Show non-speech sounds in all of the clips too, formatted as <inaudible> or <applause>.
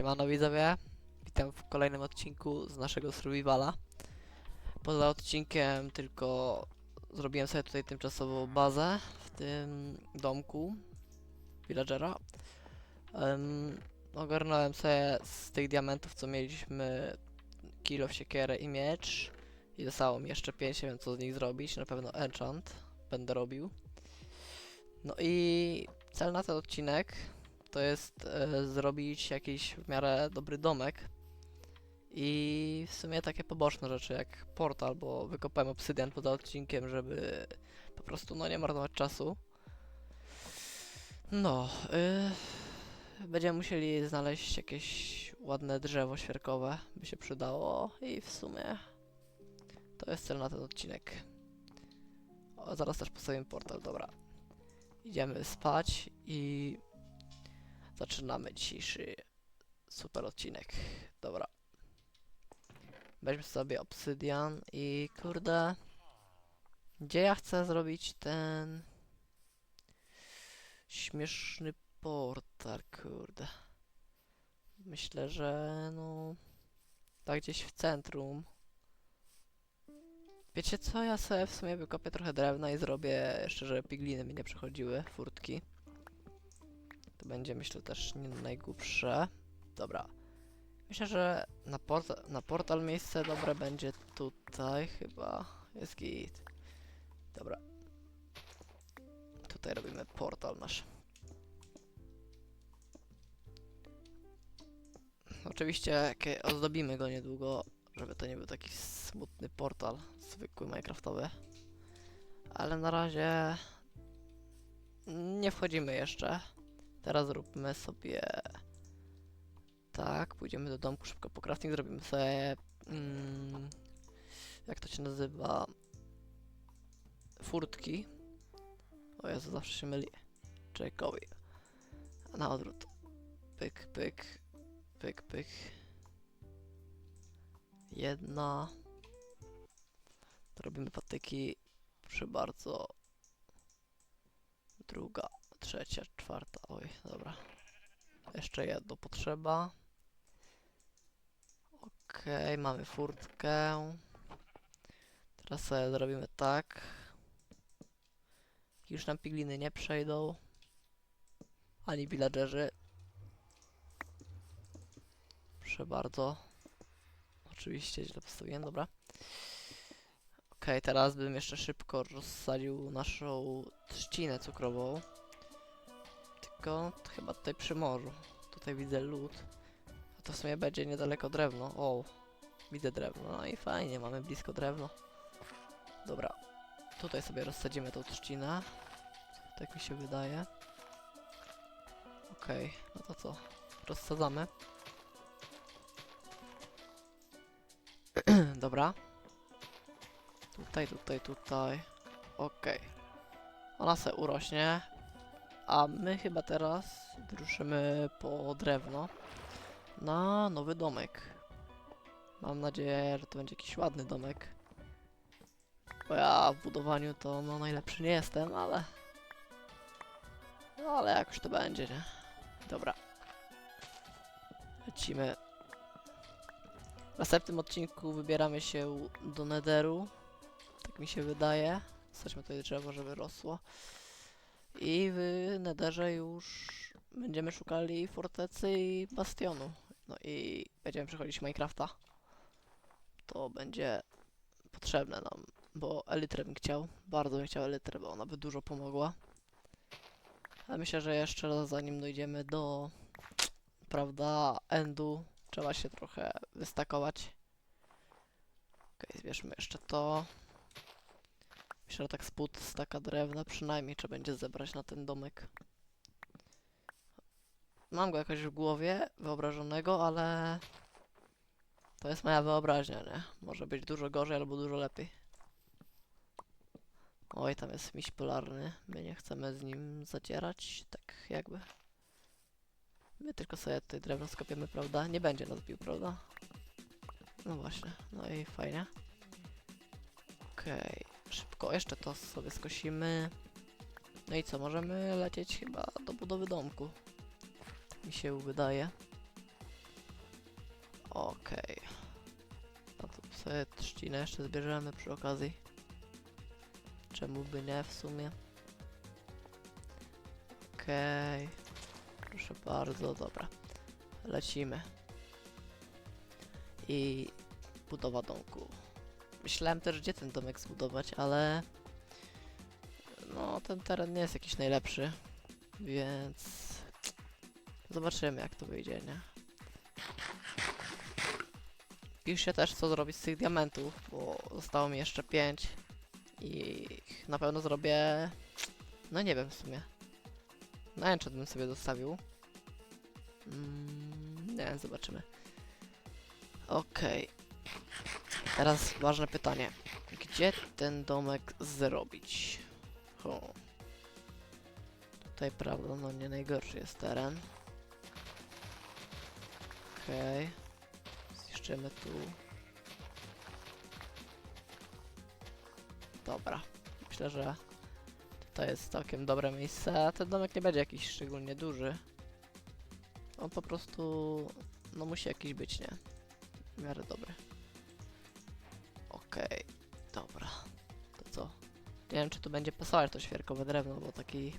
Siemano widzowie, witam w kolejnym odcinku z naszego survivala. Poza odcinkiem tylko zrobiłem sobie tutaj tymczasową bazę w tym domku villagera. Um, ogarnąłem sobie z tych diamentów co mieliśmy kilo w siekierę i miecz i zostało mi jeszcze 5, nie wiem co z nich zrobić, na pewno enchant będę robił. No i cel na ten odcinek to jest e, zrobić jakiś w miarę dobry domek i w sumie takie poboczne rzeczy jak portal, bo wykopałem obsydian poza odcinkiem, żeby po prostu no nie marnować czasu. No, y, będziemy musieli znaleźć jakieś ładne drzewo świerkowe, by się przydało i w sumie to jest cel na ten odcinek. O, zaraz też postawimy portal, dobra. Idziemy spać i zaczynamy dzisiejszy super odcinek. Dobra. Weźmy sobie obsydian i kurde. Gdzie ja chcę zrobić ten śmieszny portal, kurde. Myślę, że no tak gdzieś w centrum. Wiecie co, ja sobie w sumie wykopię trochę drewna i zrobię żeby pigliny mi nie przechodziły, furtki. To będzie myślę też nie najgłupsze. Dobra. Myślę, że na, porta na portal miejsce dobre będzie tutaj chyba. Jest git. Dobra. Tutaj robimy portal nasz. Oczywiście ozdobimy go niedługo, żeby to nie był taki smutny portal, zwykły minecraftowy. Ale na razie nie wchodzimy jeszcze. Teraz zróbmy sobie tak, pójdziemy do domku szybko po crafting, zrobimy sobie mm, jak to się nazywa furtki. O Jezu, zawsze się myli. A na odwrót. Pyk, pyk, pyk, pyk. Jedna. Robimy patyki. Proszę bardzo. Druga trzecia, czwarta, oj, dobra. Jeszcze jedno potrzeba. Okej, mamy furtkę. Teraz sobie zrobimy tak. Już nam pigliny nie przejdą. Ani villagerzy. Proszę bardzo. Oczywiście źle postawiłem, dobra. Okej, teraz bym jeszcze szybko rozsadził naszą trzcinę cukrową. Tylko to chyba tutaj przy morzu. Tutaj widzę lód. A to w sumie będzie niedaleko drewno. O, widzę drewno. No i fajnie, mamy blisko drewno. Dobra. Tutaj sobie rozsadzimy tą trzcinę. Tak mi się wydaje. Okej, no to co? Rozsadzamy. <clears throat> Dobra. Tutaj, tutaj, tutaj. Okej. Ona se urośnie. A my chyba teraz wyruszymy po drewno na nowy domek. Mam nadzieję, że to będzie jakiś ładny domek. Bo ja w budowaniu to no najlepszy nie jestem, ale... No ale jakoś to będzie, nie? Dobra. Lecimy. W następnym odcinku wybieramy się do Netheru. Tak mi się wydaje. Zostawmy tutaj drzewo, żeby rosło. I w Netherze już będziemy szukali fortecy i bastionu. No i będziemy przechodzić Minecrafta. To będzie potrzebne nam, bo Elytrę bym chciał. Bardzo bym chciał Elytrę, bo ona by dużo pomogła. Ale myślę, że jeszcze zanim dojdziemy do, prawda, endu, trzeba się trochę wystakować. Okej, zbierzmy jeszcze to. Myślę, że tak spód staka drewna przynajmniej trzeba będzie zebrać na ten domek. Mam go jakoś w głowie, wyobrażonego, ale... To jest moja wyobraźnia, nie? Może być dużo gorzej albo dużo lepiej. Oj, tam jest miś polarny. My nie chcemy z nim zacierać, tak jakby. My tylko sobie tutaj drewno skopiemy, prawda? Nie będzie nas bił, prawda? No właśnie, no i fajnie. Okej, szybko jeszcze to sobie skosimy. No i co, możemy lecieć chyba do budowy domku. Mi się wydaje. Okej. No to sobie trzcinę jeszcze zbierzemy przy okazji. Czemu by nie w sumie? Okej. Proszę bardzo, dobra. Lecimy. I budowa domku. Myślałem też, gdzie ten domek zbudować, ale no ten teren nie jest jakiś najlepszy, więc zobaczymy jak to wyjdzie, nie? Piszcie też co zrobić z tych diamentów, bo zostało mi jeszcze 5 i na pewno zrobię, no nie wiem w sumie. Na enchant bym sobie zostawił. Mm, nie zobaczymy. Okej. Teraz ważne pytanie. Gdzie ten domek zrobić? Ho. Tutaj prawda, no nie najgorszy jest teren. Okej. Zniszczymy tu. Dobra. Myślę, że to jest całkiem dobre miejsce, a ten domek nie będzie jakiś szczególnie duży. On po prostu, no musi jakiś być, nie? W miarę dobry. Okej, dobra. To co? Nie wiem, czy tu będzie pasować to świerkowe drewno, bo taki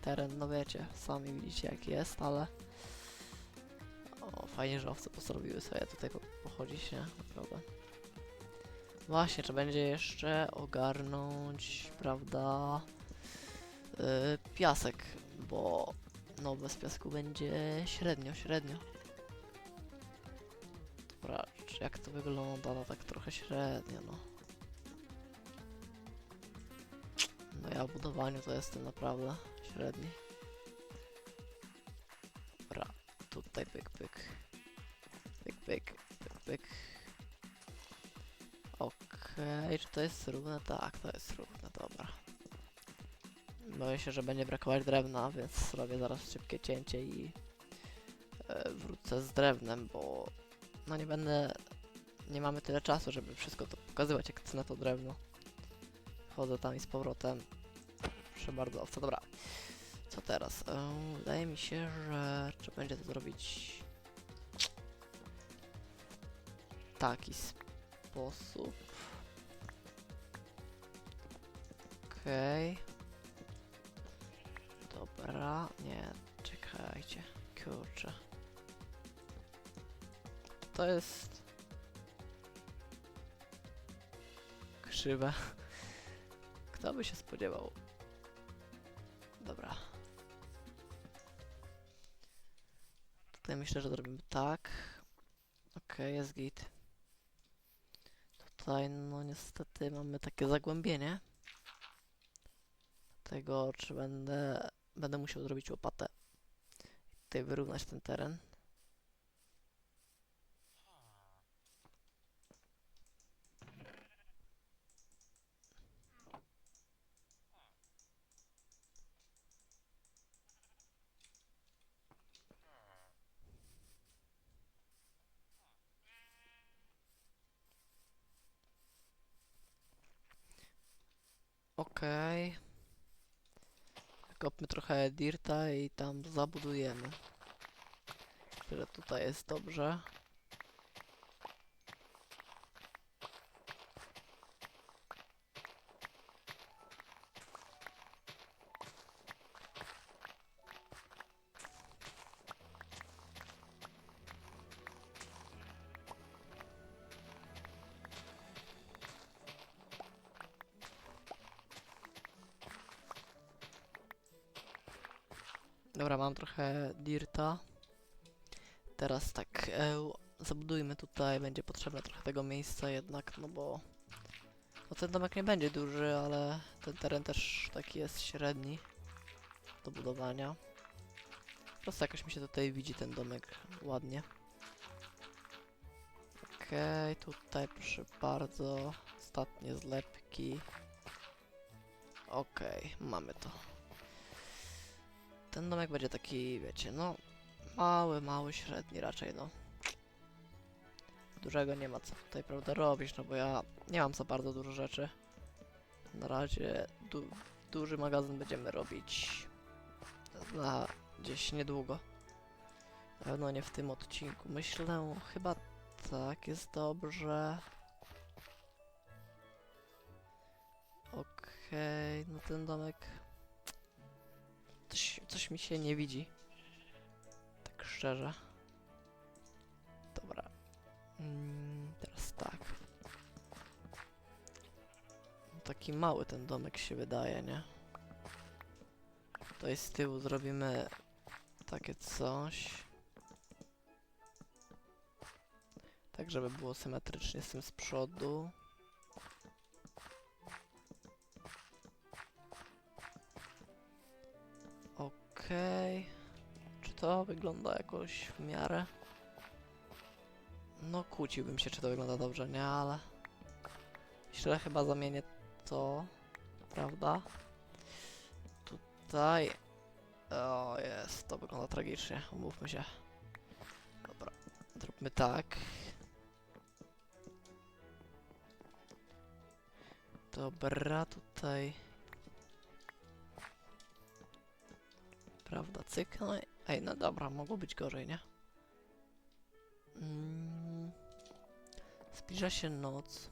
teren, no wiecie, sami widzicie jaki jest, ale o, fajnie, że owce postanowiły sobie tutaj po pochodzić, nie? Naprawdę. Właśnie, czy będzie jeszcze ogarnąć, prawda, yy, piasek, bo no bez piasku będzie średnio, średnio. Jak to wygląda? No tak trochę średnio, no. No ja w budowaniu to jestem naprawdę średni. Dobra, tutaj pyk, pyk. Pyk, pyk, pyk, pyk. Okej, czy to jest równe? Tak, to jest równe, dobra. Boję się, że będzie brakować drewna, więc zrobię zaraz szybkie cięcie i e, wrócę z drewnem, bo no nie będę, nie mamy tyle czasu, żeby wszystko to pokazywać, jak chcę na to drewno. Wchodzę tam i z powrotem. Proszę bardzo, owca, dobra. Co teraz? E, wydaje mi się, że trzeba będzie to zrobić taki sposób. Okej. Dobra, nie, czekajcie, kurczę. To jest... Krzywe. Kto by się spodziewał? Dobra. Tutaj myślę, że zrobimy tak. Okej, jest git. Tutaj, no niestety mamy takie zagłębienie. Tego, czy będę... Będę musiał zrobić łopatę. Tutaj wyrównać ten teren. Okej. Kopmy trochę dirta i tam zabudujemy. Że tutaj jest dobrze. Dobra, mam trochę dirta. Teraz tak, e, zabudujmy tutaj, będzie potrzebne trochę tego miejsca jednak, no bo... No ten domek nie będzie duży, ale ten teren też taki jest średni do budowania. Po prostu jakoś mi się tutaj widzi ten domek ładnie. Okej, tutaj proszę bardzo, ostatnie zlepki. Okej, mamy to. Ten domek będzie taki, wiecie, no mały, mały, średni raczej, no. Dużego nie ma co tutaj, prawda, robić, no bo ja nie mam za bardzo dużo rzeczy. Na razie du duży magazyn będziemy robić na gdzieś niedługo. Na pewno nie w tym odcinku. Myślę, chyba tak jest dobrze. Okej, no ten domek... Coś, coś mi się nie widzi. Tak szczerze. Dobra. Mm, teraz tak. Taki mały ten domek się wydaje, nie? Tutaj z tyłu zrobimy takie coś. Tak, żeby było symetrycznie z tym z przodu. Okej. Czy to wygląda jakoś w miarę? No kłóciłbym się, czy to wygląda dobrze, nie, ale... Myślę, chyba zamienię to, prawda? Tutaj... O, jest, to wygląda tragicznie, umówmy się. Dobra, zróbmy tak. Dobra, tutaj... Prawda, cyk, no. Ej, no dobra, mogło być gorzej, nie? Mm, zbliża się noc.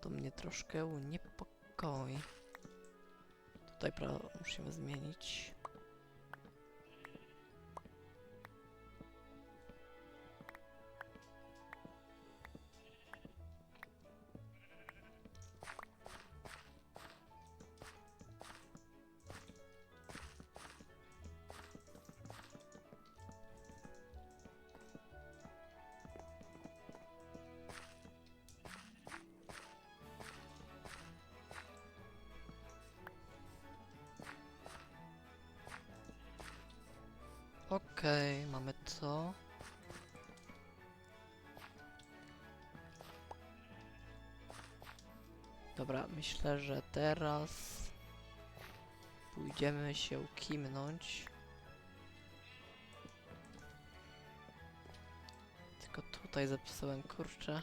To mnie troszkę niepokoi. Tutaj musimy zmienić. Okej, mamy to. Dobra, myślę, że teraz pójdziemy się kimnąć. Tylko tutaj zapisałem kurczę.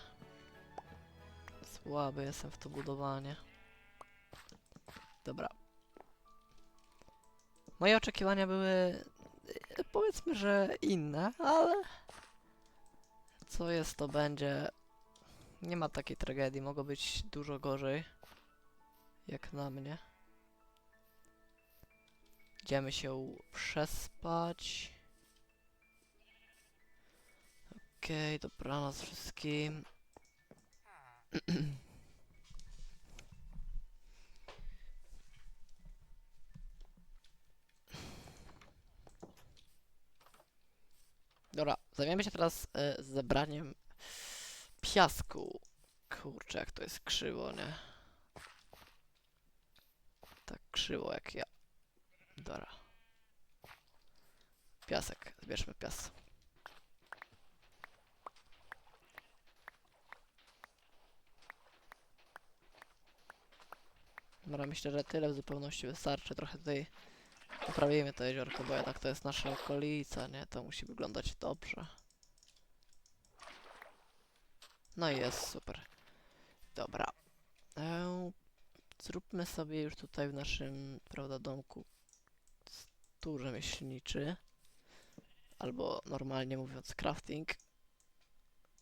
Słaby jestem w to budowanie. Dobra. Moje oczekiwania były powiedzmy, że inne, ale co jest, to będzie. Nie ma takiej tragedii, mogło być dużo gorzej. Jak na mnie. Idziemy się przespać. Okej, dobranoc wszystkim. <clears throat> Dobra, zajmiemy się teraz e, zebraniem piasku. Kurczę, jak to jest krzywo, nie? Tak krzywo jak ja. Dobra. Piasek, zbierzmy piasek. Dobra, myślę, że tyle w zupełności wystarczy. Trochę tutaj poprawimy to jeziorko, bo jednak to jest nasza okolica, nie? To musi wyglądać dobrze. No i jest super. Dobra. Eee, zróbmy sobie już tutaj w naszym, prawda, domku stół rzemieślniczy. Albo normalnie mówiąc crafting.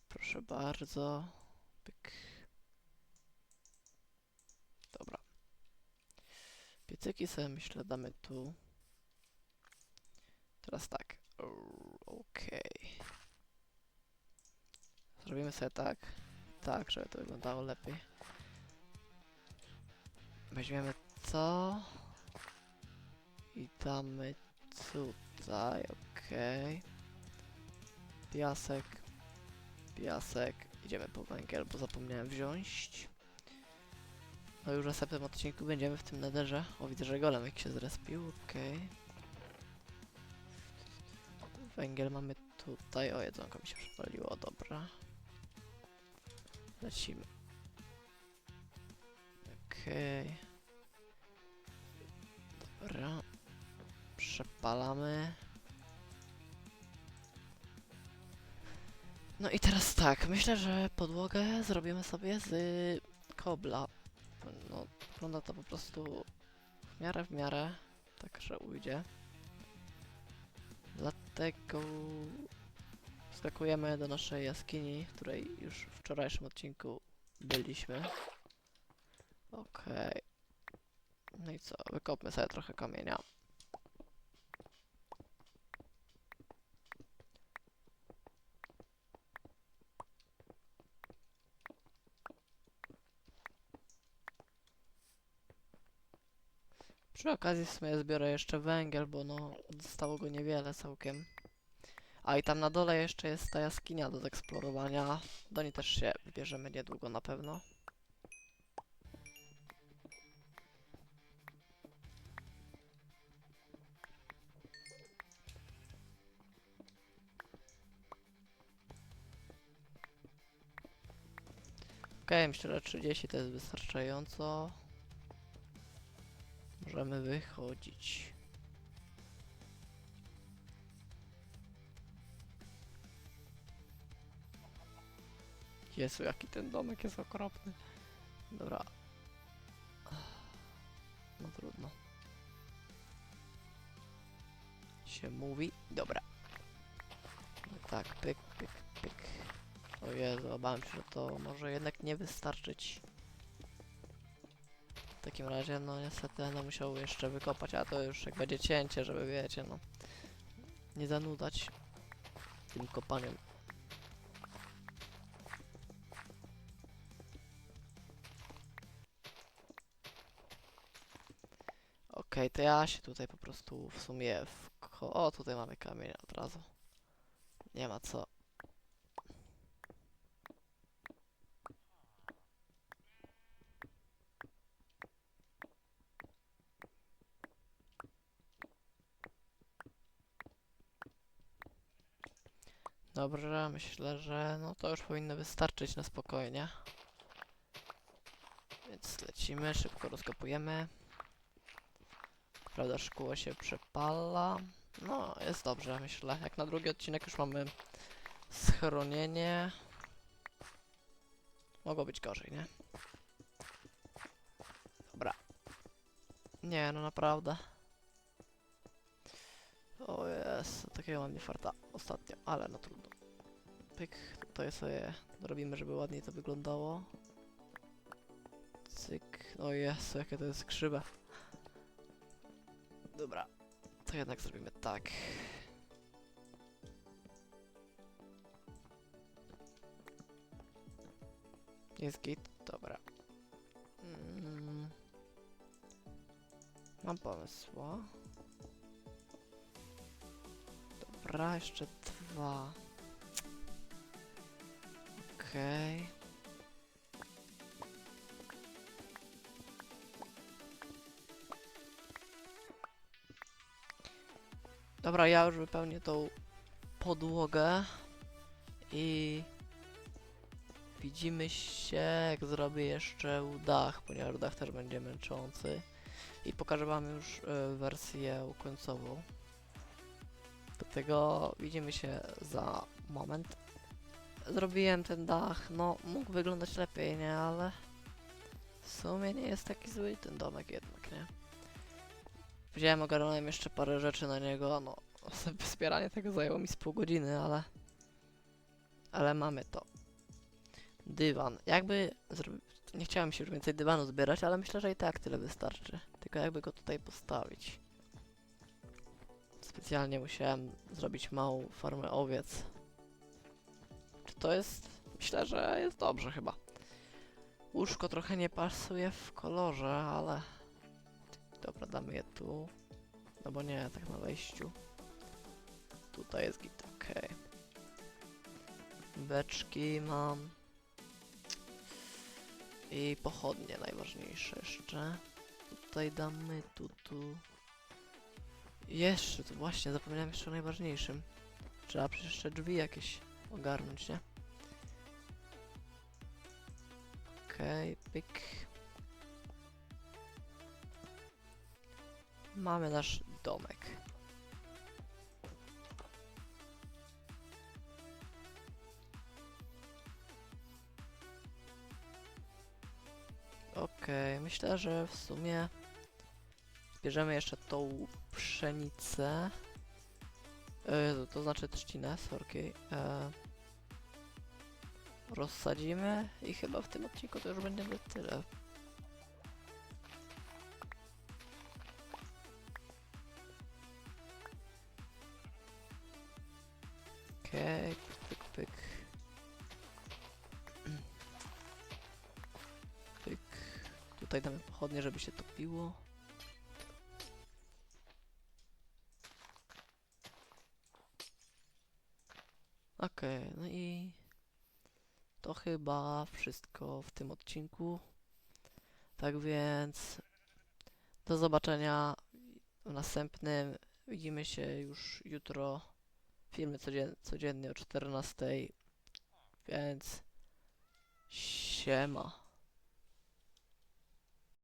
Proszę bardzo. Pyk. Dobra. Piecyki sobie myślę damy tu. Teraz tak. Okej. Zrobimy sobie tak. Tak, żeby to wyglądało lepiej. Weźmiemy to. I damy tutaj, okej. Piasek. Piasek. Idziemy po węgiel, bo zapomniałem wziąć. No już w następnym odcinku będziemy w tym nederze. O, widzę, że golem jak się zrespił, okej. Węgiel mamy tutaj. O, jedzonko mi się przypaliło, dobra. Lecimy. Okej. Dobra. Przepalamy. No i teraz tak, myślę, że podłogę zrobimy sobie z kobla. No, wygląda to po prostu w miarę w miarę, tak że ujdzie. Dlatego skakujemy do naszej jaskini, w której już w wczorajszym odcinku byliśmy. Okej. No i co? Wykopmy sobie trochę kamienia. Przy okazji w sumie zbiorę jeszcze węgiel, bo no zostało go niewiele całkiem. A i tam na dole jeszcze jest ta jaskinia do zeksplorowania. Do niej też się wybierzemy niedługo na pewno. Okej, myślę, że 30 to jest wystarczająco. Możemy wychodzić. Jezu, jaki ten domek jest okropny. Dobra. No trudno. Się mówi. Dobra. No tak, pyk, pyk, pyk. O Jezu, obawiam się, że to może jednak nie wystarczyć. Takim razie, no niestety będę musiał jeszcze wykopać, a to już jak będzie cięcie, żeby wiecie, no. Nie zanudzać tym kopaniem. Okej, to ja się tutaj po prostu w sumie w... O, tutaj mamy kamień od razu. Nie ma co. Dobrze, myślę, że no to już powinno wystarczyć na spokojnie. Więc lecimy, szybko rozkopujemy. Prawda, szkło się przepala. No, jest dobrze, myślę. Jak na drugi odcinek już mamy schronienie. Mogło być gorzej, nie? Dobra. Nie, no naprawdę. O jest, takiego mam nie farta ostatnio, ale no trudno. Pyk, tutaj sobie robimy, żeby ładniej to wyglądało. Cyk, o jest, jakie to jest krzywe. Dobra, to jednak zrobimy tak. Jest git, dobra. Mm. Mam pomysła. Dobra, jeszcze dwa. Okej. Dobra, ja już wypełnię tą podłogę i widzimy się, jak zrobię jeszcze dach, ponieważ dach też będzie męczący i pokażę wam już y, wersję końcową. Widzimy się za moment. Zrobiłem ten dach, no mógł wyglądać lepiej, nie, ale w sumie nie jest taki zły ten domek jednak, nie. Wziąłem, ogarnąłem jeszcze parę rzeczy na niego, no <laughs> wspieranie tego zajęło mi z pół godziny, ale ale mamy to. Dywan. Jakby nie chciałem się już więcej dywanu zbierać, ale myślę, że i tak tyle wystarczy. Tylko jakby go tutaj postawić. Specjalnie musiałem zrobić małą farmę owiec. Czy to jest? Myślę, że jest dobrze chyba. Łóżko trochę nie pasuje w kolorze, ale... Dobra, damy je tu. No bo nie, tak na wejściu. Tutaj jest git, okej. Beczki mam. I pochodnie najważniejsze jeszcze. Tutaj damy, tu, tu. Jeszcze, to właśnie, zapomniałem jeszcze o najważniejszym. Trzeba przecież jeszcze drzwi jakieś ogarnąć, nie? Okej, pyk. Mamy nasz domek. Okej, myślę, że w sumie bierzemy jeszcze tą pszenicę. E, to znaczy trzcinę, sorki. E, rozsadzimy i chyba w tym odcinku to już będzie tyle. Okej, pyk, pyk, pyk. <clears throat> Pyk. Tutaj damy pochodnie, żeby się topiło. Chyba wszystko w tym odcinku. Tak więc do zobaczenia w następnym. Widzimy się już jutro. Filmy codzien codziennie o 14. Więc siema.